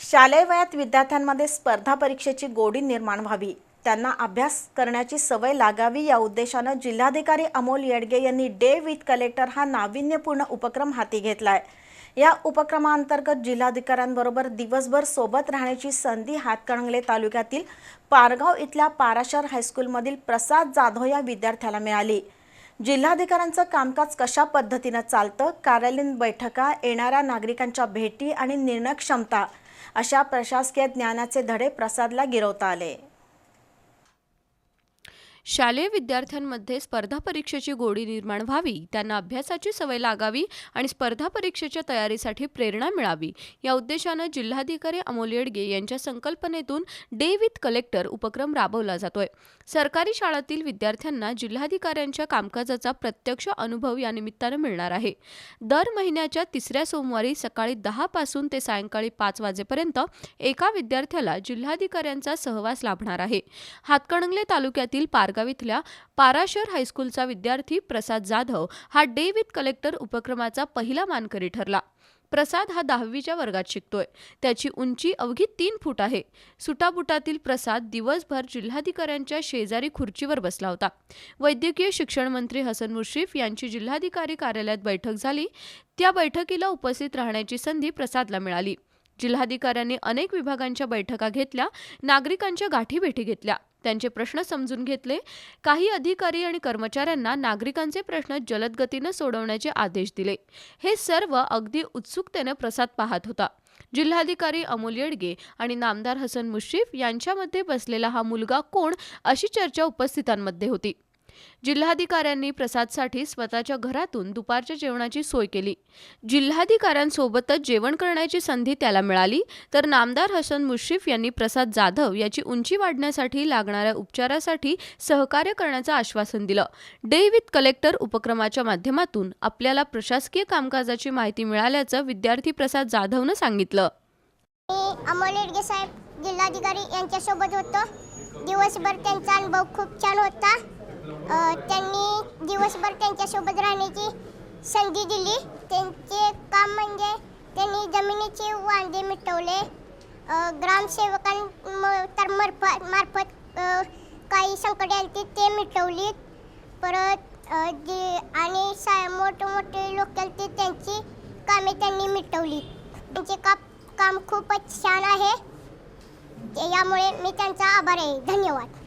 शालेय वयात विद्यार्थ्यांमध्ये स्पर्धा परीक्षेची गोडी निर्माण व्हावी. त्यांना अभ्यास करण्याची सवय लागावी या उद्देशानं जिल्हाधिकारी अमोल येडगे यांनी डे विथ कलेक्टर हा नाविन्यपूर्ण उपक्रम हाती घेतला आहे या उपक्रमाअंतर्गत जिल्हाधिकाऱ्यांबरोबर दिवसभर सोबत राहण्याची संधी हातकणंगले तालुक्यातील पारगाव इथल्या पाराशर हायस्कूलमधील प्रसाद जाधव या विद्यार्थ्याला मिळाली. जिल्हाधिकाऱ्यांचं कामकाज कशा पद्धतीनं चालतं? कार्यालयीन बैठका येणाऱ्या नागरिकांच्या भेटी आणि निर्णय क्षमता अशा प्रशासकीय ज्ञानाचे धडे प्रसादला गिरवता आले. शालेय विद्यार्थ्यांमध्ये स्पर्धा परीक्षेची गोडी निर्माण व्हावी त्यांना अभ्यासाची सवय लागावी आणि स्पर्धा परीक्षेच्या तयारीसाठी प्रेरणा मिळावी. या उद्देशानं जिल्हाधिकारी अमोल येडगे यांच्या संकल्पनेतून डे विथ कलेक्टर उपक्रम राबवला जातोय. सरकारी शाळातील विद्यार्थ्यांना जिल्हाधिकाऱ्यांच्या कामकाजाचा प्रत्यक्ष अनुभव या निमित्तानं मिळणार आहे. दर महिन्याच्या तिसऱ्या सोमवारी सकाळी दहा पासून ते सायंकाळी पाच वाजेपर्यंत एका विद्यार्थ्याला जिल्हाधिकाऱ्यांचा सहवास लाभणार आहे. हातकणंगले तालुक्यातील पारगाव इथल्या पाराशर हायस्कूलचा विद्यार्थी प्रसाद जाधव हा डे विथ कलेक्टर उपक्रमाचा पहिला मानकरी ठरला. प्रसाद हा दहावीच्या वर्गात शिकतोय. त्याची उंची अवघी तीन फूट आहे. सुटाबुटातील प्रसाद दिवसभर जिल्हाधिकाऱ्यांच्या शेजारी खुर्चीवर बसला होता. वैद्यकीय शिक्षण मंत्री हसन मुश्रीफ यांची जिल्हाधिकारी कार्यालयात बैठक झाली. त्या बैठकीला उपस्थित राहण्याची संधी प्रसादला मिळाली. जिल्हाधिकाऱ्यांनी अनेक विभागांच्या बैठका घेतल्या. नागरिकांच्या गाठीभेटी घेतल्या. त्यांचे प्रश्न समजून घेतले. काही अधिकारी आणि कर्मचाऱ्यांना नागरिकांचे प्रश्न जलद गतीनं सोडवण्याचे आदेश दिले. हे सर्व अगदी उत्सुकतेने प्रसाद पाहत होता. जिल्हाधिकारी अमोल येडगे आणि नामदार हसन मुश्रीफ यांच्यामध्ये बसलेला हा मुलगा कोण अशी चर्चा उपस्थितांमध्ये होती. जिल्हाधिकाऱ्यांनी प्रसादसाठी स्वतःच्या घरातून दुपारच्या जेवणाची सोय केली. जिल्हाधिकाऱ्यांसोबतच जेवण करण्याची संधी त्याला मिळाली तर नामदार हसन मुश्रीफ यांनी प्रसाद जाधव याची उंची वाढण्यासाठी लागणाऱ्या उपचारासाठी सहकार्य करण्याचं आश्वासन दिलं. डे विथ कलेक्टर उपक्रमाच्या माध्यमातून आपल्याला प्रशासकीय कामकाजाची माहिती मिळाल्याचं विद्यार्थी प्रसाद जाधवनं सांगितलं. अमोल येडगे साहेब जिल्हाधिकारी यांच्यासोबत होतो. दिवसभर त्यांचा अनुभव खूप छान होता. त्यांनी दिवसभर त्यांच्यासोबत राहण्याची संधी दिली. त्यांचे काम म्हणजे त्यांनी जमिनीचे वांदे मिटवले. अ, ग्रामसेवकां तर मार्फत मार्फत काही संकटे आली ते मिटवली परत जे आणि सा मोठे लोक आले त्यांची कामे त्यांनी मिटवली त्यांचे काम काम खूपच छान आहे. यामुळे मी त्यांचा आभार आहे. धन्यवाद.